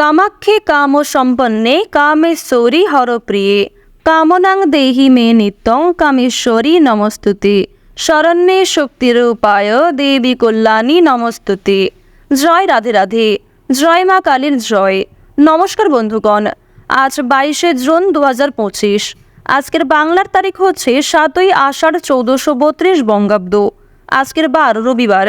কামাক্ষে কাম সম্পন্নে কামেশ্বরী হরপ্রিয়ে কামনাং দেহি মে নিত্যং কামেশ্বরী নমস্তুতে। শরণ্যে শক্তির উপায় দেবী কল্যাণী নমস্তুতে। জয় রাধে রাধে, জয় মা কালীর জয়। নমস্কার বন্ধুগণ, আজ বাইশে জুন দু হাজার পঁচিশ। আজকের বাংলার তারিখ হচ্ছে সাতই আষাঢ় চৌদ্দশো বত্রিশ বঙ্গাব্দ। আজকের বার রবিবার।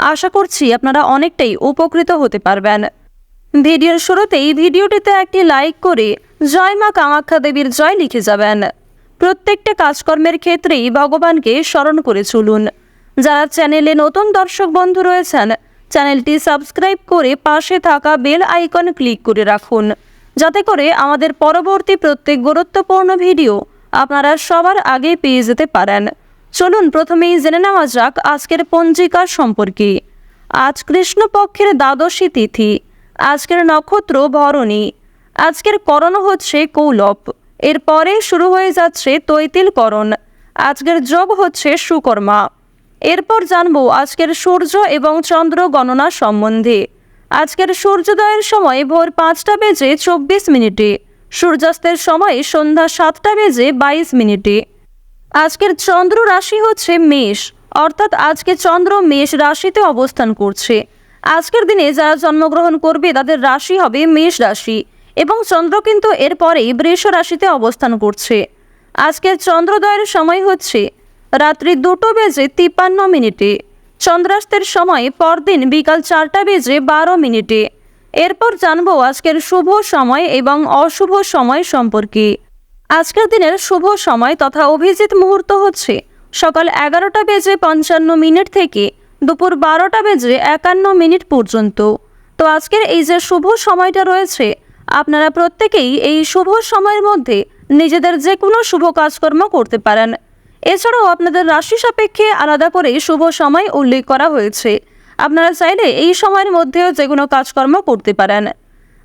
আশা করছি আপনারা অনেকটাই উপকৃত হতে পারবেন। ভিডিওর শুরুতেই ভিডিওটিতে একটি লাইক করে জয় মা কামাখ্যা দেবীর জয় লিখে যাবেন। প্রত্যেকটা কাজকর্মের ক্ষেত্রেই ভগবানকে স্মরণ করে চলুন। যারা চ্যানেলে নতুন দর্শক বন্ধু রয়েছেন, চ্যানেলটি সাবস্ক্রাইব করে পাশে থাকা বেল আইকন ক্লিক করে রাখুন। যাতে করে আমাদের পরবর্তী প্রত্যেক গুরুত্বপূর্ণ ভিডিও আপনারা সবার আগে পেয়ে যেতে পারেন। চলুন প্রথমেই জেনে নেওয়া যাক আজকের পঞ্জিকা সম্পর্কে। আজ কৃষ্ণপক্ষের দ্বাদশী তিথি, আজকের নক্ষত্র ভরণী, আজকের করণ হচ্ছে কৌলপ এরপরে শুরু হয়ে যাচ্ছে তৈতিল করণ আজকের যোগ হচ্ছে সুকর্মা। এরপর জানব আজকের সূর্য এবং চন্দ্র গণনা সম্বন্ধে। আজকের সূর্যোদয়ের সময় ভোর পাঁচটা বেজে চব্বিশ মিনিটে, সূর্যাস্তের সময় সন্ধ্যা সাতটা বেজে বাইশ মিনিটে। আজকের চন্দ্র রাশি হচ্ছে মেষ, অর্থাৎ আজকে চন্দ্র মেষ রাশিতে অবস্থান করছে। আজকের দিনে যারা জন্মগ্রহণ করবে, তাদের রাশি হবে মেষ রাশি এবং চন্দ্র কিন্তু এরপরেই বৃষ রাশিতে অবস্থান করছে। আজকের চন্দ্রোদয়ের সময় হচ্ছে রাত্রি দুটো বেজে তিপ্পান্ন মিনিটে। চন্দ্রাস্তের সময় পরদিন বিকাল চারটা বেজে বারো মিনিটে। এরপর জানব আজকের শুভ সময় এবং অশুভ সময় সম্পর্কে। আজকের দিনের শুভ সময় তথা অভিজিৎ মুহূর্ত হচ্ছে সকাল এগারোটা বেজে পঞ্চান্ন মিনিট থেকে দুপুর বারোটা বেজে একান্ন মিনিট পর্যন্ত। তো আজকের এই যে শুভ সময়টা রয়েছে, আপনারা প্রত্যেকেই এই শুভ সময়ের মধ্যে নিজেদের যে কোনো শুভ কাজকর্ম করতে পারেন। এছাড়াও আপনাদের রাশি সাপেক্ষে আলাদা করে শুভ সময় উল্লেখ করা হয়েছে। আপনারা চাইলে এই সময়ের মধ্যেও যে কোনো কাজকর্ম করতে পারেন।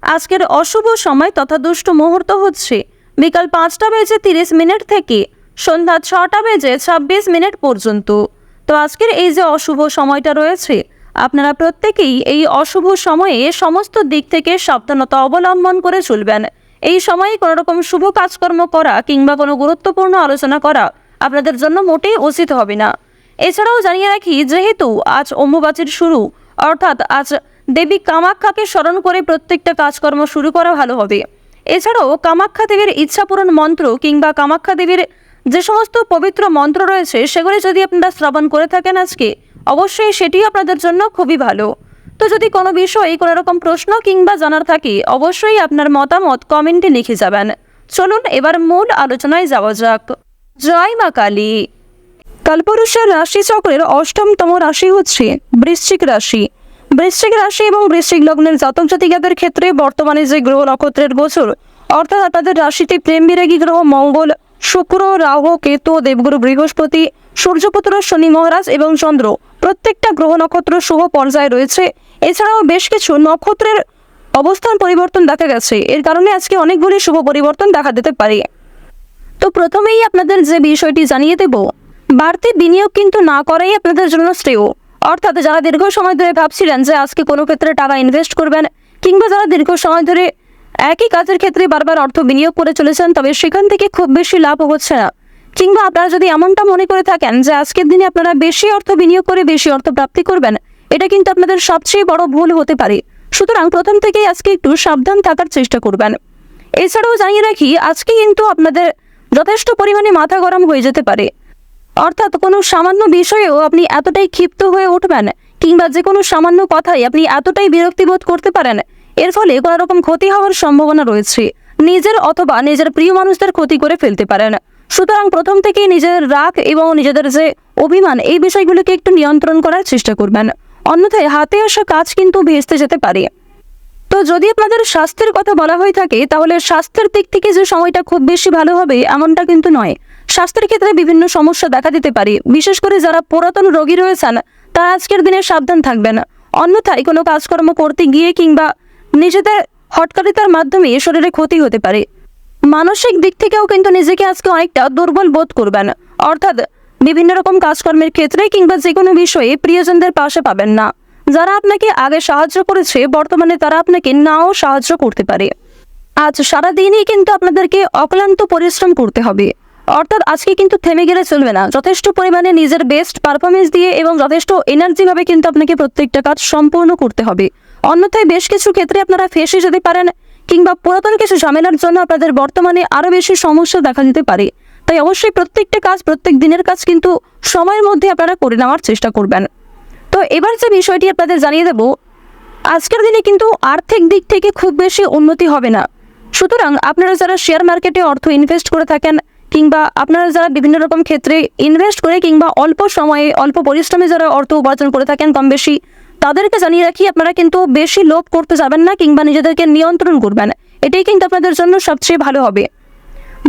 আজকের অশুভ সময় তথা দুষ্ট মুহূর্ত হচ্ছে বিকাল পাঁচটা বেজে তিরিশ মিনিট থেকে সন্ধ্যা ছটা বেজে ছাব্বিশ মিনিট পর্যন্ত। তো আজকের এই যে অশুভ সময়টা রয়েছে, আপনারা প্রত্যেকেই এই অশুভ সময়ে সমস্ত দিক থেকে সাবধানতা অবলম্বন করে চলবেন। এই সময়ে কোনো রকম শুভ কাজকর্ম করা কিংবা কোনো গুরুত্বপূর্ণ আলোচনা করা আপনাদের জন্য মোটেই উচিত হবে না। এছাড়াও জানিয়ে রাখি, যেহেতু আজ অম্বুবাচীর শুরু, অর্থাৎ আজ দেবী কামাখ্যাকে স্মরণ করে প্রত্যেকটা কাজকর্ম শুরু করা ভালো হবে। এছাড়াও কামাখ্যা দেবীর ইচ্ছাপূরণ মন্ত্র কিংবা কামাখ্যা দেবীর যে সমস্ত পবিত্র মন্ত্র রয়েছে, সেগুলি যদি আপনারা শ্রবণ করে থাকেন আজকে, অবশ্যই সেটিও আপনাদের জন্য খুবই ভালো। তো যদি কোনো বিষয়ে কোনো রকম প্রশ্ন কিংবা জানার থাকে, অবশ্যই আপনার মতামত কমেন্টে লিখে যাবেন। চলুন এবার মূল আলোচনায় যাওয়া যাক। জয় মা কালী। কালপুরুষের রাশি চক্রের অষ্টমতম রাশি হচ্ছে বৃশ্চিক রাশি। বৃশ্চিক রাশি এবং বৃশ্চিক লগ্নের জাতক জাতিকাদের ক্ষেত্রে বর্তমানে যে গ্রহ নক্ষত্রের গোচর, অর্থাৎ আপনাদের রাশিতে প্রেম বিরাগী গ্রহ মঙ্গল, শুক্র, রাহু, কেতু, দেবগুরু, বৃহস্পতি, সূর্যপুত্র, শনি, মহারাজ এবং চন্দ্র। প্রত্যেকটা গ্রহ নক্ষত্র শুভ পর্যায়ে রয়েছে। এছাড়াও বেশ কিছু নক্ষত্রের অবস্থান পরিবর্তন দেখা গেছে। এর কারণে আজকে অনেকগুলি শুভ পরিবর্তন দেখা দিতে পারে। তো প্রথমেই আপনাদের যে বিষয়টি জানিয়ে দেব, বাড়তি বিনিয়োগ কিন্তু না করাই আপনাদের জন্য শ্রেয়। অর্থাৎ যারা দীর্ঘ সময় ধরে ভাবছিলেন যে আজকে কোনো ক্ষেত্রে টাকা ইনভেস্ট করবেন কিংবা যারা দীর্ঘ সময় ধরে একই কাজের ক্ষেত্রে বারবার অর্থ বিনিয়োগ করে চলেছেন, তবে সেখান থেকে খুব বেশি লাভ হচ্ছে না। কিংবা আপনারা যদি এমনটা মনে করে থাকেন যে আজকের দিনে আপনারা বেশি অর্থ বিনিয়োগ করে বেশি অর্থ প্রাপ্তি করবেন, এটা কিন্তু আপনাদের সবচেয়ে বড় ভুল হতে পারে। সুতরাং প্রথম থেকেই আজকে একটু সাবধান থাকার চেষ্টা করবেন। এছাড়াও জানিয়ে রাখি, আজকে কিন্তু আপনাদের যথেষ্ট পরিমাণে মাথা গরম হয়ে যেতে পারে। অর্থাৎ কোনো সামান্য বিষয়েও আপনি এতটাই ক্ষিপ্ত হয়ে উঠবেন, কিংবা যে কোনো সামান্য কথাই আপনি এতটাই বিরক্তিবোধ করতে পারেন, এর ফলে কোনো রকম ক্ষতি হওয়ার সম্ভাবনা রয়েছে। নিজের অথবা নিজের প্রিয় মানুষদের ক্ষতি করে ফেলতে পারেন। সুতরাং প্রথম থেকেই নিজের রাগ এবং নিজেদের যে অভিমান, এই বিষয়গুলোকে একটু নিয়ন্ত্রণ করার চেষ্টা করবেন। অন্যথায় হাতে আসা কাজ কিন্তু ভেস্তে যেতে পারে। তো যদি আপনাদের স্বাস্থ্যের কথা বলা হয়ে থাকে, তাহলে স্বাস্থ্যের দিক থেকে যে সময়টা খুব বেশি ভালো হবে, এমনটা কিন্তু নয়। স্বাস্থ্যের ক্ষেত্রে বিভিন্ন সমস্যা দেখা দিতে পারে। বিশেষ করে যারা পুরাতন রোগী রয়েছেন, তারা আজকের দিনে সাবধান থাকবেন। অন্যথায় কোনো কাজকর্ম করতে গিয়ে কিংবা নিজেদের হটকারিতার মাধ্যমে শরীরে ক্ষতি হতে পারে। মানসিক দিক থেকেও কিন্তু নিজেকে আজকে অনেকটা দুর্বল বোধ করবেন। অর্থাৎ বিভিন্ন রকম কাজকর্মের ক্ষেত্রে কিংবা যে কোনো বিষয়ে প্রিয়জনদের পাশে পাবেন না। যারা আপনাকে আগে সাহায্য করেছে, বর্তমানে তারা আপনাকে নাও সাহায্য করতে পারে। আজ সারাদিনই কিন্তু আপনাদেরকে অক্লান্ত পরিশ্রম করতে হবে। অর্থাৎ আজকে কিন্তু থেমে গেলে চলবে না। যথেষ্ট পরিমাণে নিজের বেস্ট পারফরমেন্স দিয়ে এবং যথেষ্ট এনার্জিভাবে কিন্তু আপনাকে প্রত্যেকটা কাজ সম্পূর্ণ করতে হবে। অন্যথায় বেশ কিছু ক্ষেত্রে আপনারা ফেসে যেতে পারেন কিংবা পুরাতন কিছু ঝামেলার জন্য আপনাদের বর্তমানে আরও বেশি সমস্যা দেখা দিতে পারে। তাই অবশ্যই প্রত্যেকটা কাজ, প্রত্যেক দিনের কাজ কিন্তু সময়ের মধ্যে আপনারা করে নেওয়ার চেষ্টা করবেন। তো এবার যে বিষয়টি আপনাদের জানিয়ে দেব, আজকের দিনে কিন্তু আর্থিক দিক থেকে খুব বেশি উন্নতি হবে না। সুতরাং আপনারা যারা শেয়ার মার্কেটে অর্থ ইনভেস্ট করে থাকেন কিংবা আপনারা যারা বিভিন্ন রকম ক্ষেত্রে ইনভেস্ট করে কিংবা অল্প সময়ে, অল্প পরিশ্রমে যারা অর্থ উপার্জন করে থাকেন কম বেশি, তাদেরকে জানিয়ে রাখি আপনারা কিন্তু বেশি লোভ করতে যাবেন না কিংবা নিজেদেরকে নিয়ন্ত্রণ করবেন এটাই কিন্তু আপনাদের জন্য সবচেয়ে ভালো হবে।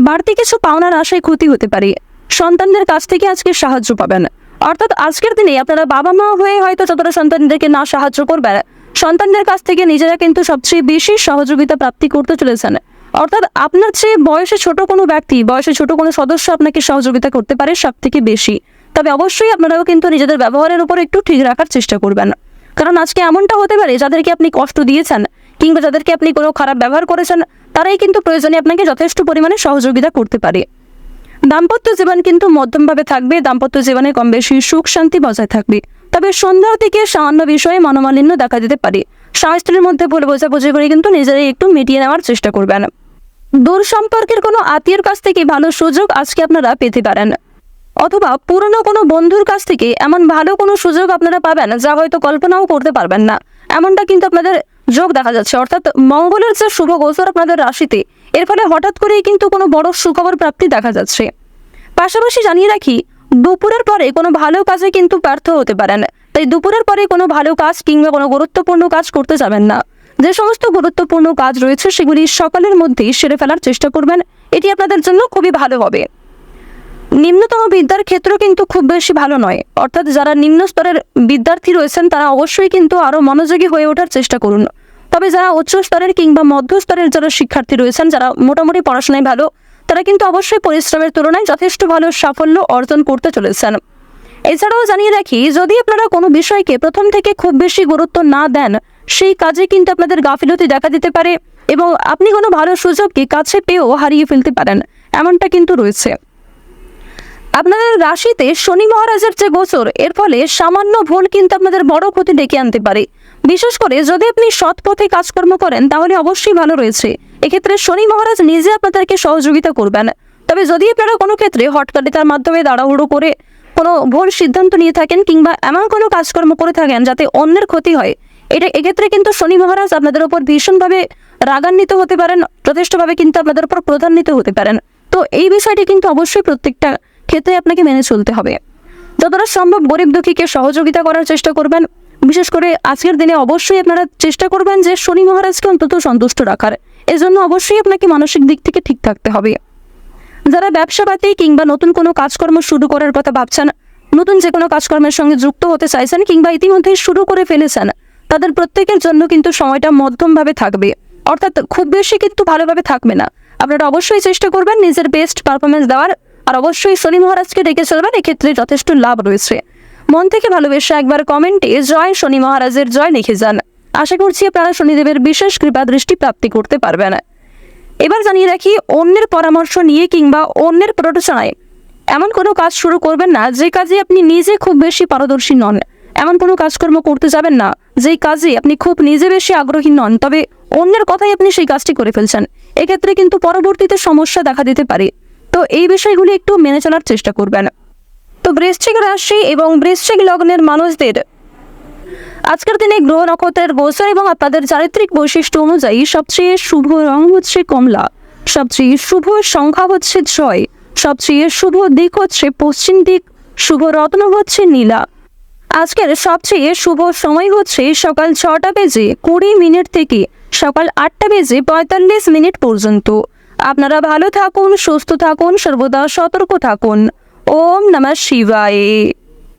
বাড়তি কিছু পাওনার আশায় ক্ষতি হতে পারে। সন্তানদের কাছ থেকে আজকে সাহায্য পাবেন। অর্থাৎ আজকের দিনে আপনারা বাবা মা হয়ে হয়তো যতটা সন্তানদেরকে না সাহায্য করবেন, সন্তানদের কাছ থেকে নিজেরা কিন্তু সবচেয়ে বেশি সহযোগিতা প্রাপ্তি করতে চলেছেন। অর্থাৎ আপনার চেয়ে বয়সে ছোট কোনো ব্যক্তি, বয়সে ছোট কোনো সদস্য আপনাকে সহযোগিতা করতে পারে সব থেকে বেশি। তবে অবশ্যই আপনারাও কিন্তু নিজেদের ব্যবহারের উপর একটু ঠিক রাখার চেষ্টা করবেন। কারণ আজকে এমনটা হতে পারে, যাদেরকে আপনি কষ্ট দিয়েছেন কিংবা যাদেরকে আপনি কোনো খারাপ ব্যবহার করেছেন, তারাই কিন্তু প্রয়োজনে আপনাকে যথেষ্ট পরিমাণে সহযোগিতা করতে পারে। দাম্পত্য জীবন কিন্তু মধ্যমভাবে থাকবে, দাম্পত্য জীবনে কম বেশি সুখ শান্তি বজায় থাকবে। তবে সন্ধ্যার দিকে সামান্য বিষয়ে মনোমালিন্য দেখা দিতে পারে। স্বামী স্ত্রীর মধ্যে ভুল বোঝাবুঝি করে কিন্তু নিজেরাই একটু মিটিয়ে নেওয়ার চেষ্টা করবেন। দূর সম্পর্কের কোনো আত্মীয়ের কাছ থেকে ভালো সুযোগ আজকে আপনারা পেতে পারেন। অথবা পুরনো কোনো বন্ধুর কাছ থেকে এমন ভালো কোনো সুযোগ আপনারা পাবেন যা হয়তো কল্পনাও করতে পারবেন না। এমনটা কিন্তু আপনাদের যোগ দেখা যাচ্ছে। অর্থাৎ মঙ্গলের যে শুভ গোচর আপনাদের রাশিতে, এর ফলে হঠাৎ করেই কিন্তু কোনো বড় সুখবর প্রাপ্তি দেখা যাচ্ছে। পাশাপাশি জানিয়ে রাখি, দুপুরের পরে কোনো ভালো কাজে কিন্তু ব্যর্থ হতে পারেন। তাই দুপুরের পরে কোনো ভালো কাজ কিংবা কোনো গুরুত্বপূর্ণ কাজ করতে যাবেন না। যে সমস্ত গুরুত্বপূর্ণ কাজ রয়েছে সেগুলি সকালের মধ্যেই সেরে ফেলার চেষ্টা করবেন। এটি আপনাদের জন্য খুবই ভালো হবে। নিম্নতম বিদ্যার ক্ষেত্র কিন্তু খুব বেশি ভালো নয়। অর্থাৎ যারা নিম্ন স্তরের বিদ্যার্থী রয়েছেন, তারা অবশ্যই কিন্তু আরও মনোযোগী হয়ে ওঠার চেষ্টা করুন। তবে যারা উচ্চ স্তরের কিংবা মধ্য স্তরের যারা শিক্ষার্থী রয়েছেন, যারা মোটামুটি পড়াশোনায় ভালো, তারা কিন্তু অবশ্যই পরিশ্রমের তুলনায় যথেষ্ট ভালো সাফল্য অর্জন করতে চলেছেন। এছাড়াও জানিয়ে রাখি, যদি আপনারা কোনো বিষয়কে প্রথম থেকে খুব বেশি গুরুত্ব না দেন সেই কাজে কিন্তু আপনাদের গাফিলতি দেখা দিতে পারে এবং আপনি কোনো ভালো সুযোগকে কাছে পেয়েও হারিয়ে ফেলতে পারেন, এমনটা কিন্তু রয়েছে। আপনাদের রাশিতে শনি মহারাজের যে গোচর, এর ফলে সামান্য ভুল কিন্তু আপনাদের বড় ক্ষতি ডেকে আনতে পারে। বিশেষ করে যদি আপনি সৎ পথে কাজকর্ম করেন, তাহলে অবশ্যই ভালো রয়েছে। এক্ষেত্রে শনি মহারাজ নিজে আপনাদেরকে সহযোগিতা করবেন। তবে যদি আপনারা কোনো ক্ষেত্রে হটকারিতার মাধ্যমে তাড়াহুড়ো করে কোনো ভুল সিদ্ধান্ত নিয়ে থাকেন কিংবা এমন কোনো কাজকর্ম করে থাকেন যাতে অন্যের ক্ষতি হয় এটা এক্ষেত্রে কিন্তু শনি মহারাজ আপনাদের উপর ভীষণভাবে রাগান্বিত হতে পারেন, যথেষ্টভাবে কিন্তু আপনাদের উপর প্রধান্বিত হতে পারেন। তো এই বিষয়টি কিন্তু অবশ্যই প্রত্যেকটা ক্ষেত্রে আপনাকে মেনে চলতে হবে। যতটা সম্ভব গরিব দুঃখীকে সহযোগিতা করার চেষ্টা করবেন। বিশেষ করে আজকের দিনে অবশ্যই আপনারা চেষ্টা করবেন যে শনি মহারাজকে অন্তত সন্তুষ্ট রাখার। এজন্য অবশ্যই আপনাকে মানসিক দিক থেকে ঠিক থাকতে হবে। যারা ব্যবসাপাতি কিংবা নতুন কোনো কাজকর্ম শুরু করার কথা ভাবছেন, নতুন যে কোনো কাজকর্মের সঙ্গে যুক্ত হতে চাইছেন কিংবা ইতিমধ্যেই শুরু করে ফেলেছেন তাদের প্রত্যেকের জন্য কিন্তু সময়টা মধ্যমভাবে থাকবে। অর্থাৎ খুব বেশি কিন্তু ভালোভাবে থাকবে না। আপনারা অবশ্যই চেষ্টা করবেন নিজের বেস্ট পারফরমেন্স দেওয়ার। আর অবশ্যই শনি মহারাজকে ডেকে চলবেন, এক্ষেত্রে যথেষ্ট লাভ রয়েছে। মন থেকে ভালোবেসে একবার কমেন্টে জয় শনি মহারাজের, জয় লিখে যান। আশা করছি আপনারা শনিদেবের বিশেষ কৃপা দৃষ্টি প্রাপ্তি করতে পারবেন। এবার জানিয়ে রাখি, অন্যের পরামর্শ নিয়ে কিংবা অন্যের প্ররোচনায় এমন কোনো কাজ শুরু করবেন না, যে কাজে আপনি নিজে খুব বেশি পারদর্শী নন। এমন কোনো কাজকর্ম করতে যাবেন না। যেই কাজে আপনি খুব নিজে বেশি আগ্রহী নন, তবে অন্যের কথাই আপনি সেই কাজটি করে ফেলছেন। এক্ষেত্রে কিন্তু পরবর্তীতে সমস্যা দেখা দিতে পারে। তো এই বিষয়গুলি একটু মেনে চলার চেষ্টা করবেন। তো বৃশ্চিক রাশি এবং বৃশ্চিক লগ্নের মানুষদের, আজকের দিনে গ্রহ নক্ষত্রের গোচর এবং আপনাদের চারিত্রিক বৈশিষ্ট্য অনুযায়ী সবচেয়ে শুভ রং হচ্ছে কমলা, সবচেয়ে শুভ সংখ্যা হচ্ছে ছয় সবচেয়ে শুভ দিক হচ্ছে পশ্চিম দিক, শুভ রত্ন হচ্ছে নীলা। আজকের সবচেয়ে শুভ সময় হচ্ছে সকাল ছটা বেজে কুড়ি মিনিট থেকে সকাল আটটা বেজে পঁয়তাল্লিশ মিনিট পর্যন্ত। আপনারা ভালো থাকুন, সুস্থ থাকুন, সর্বদা সতর্ক থাকুন। ওম নমঃ শিবায়।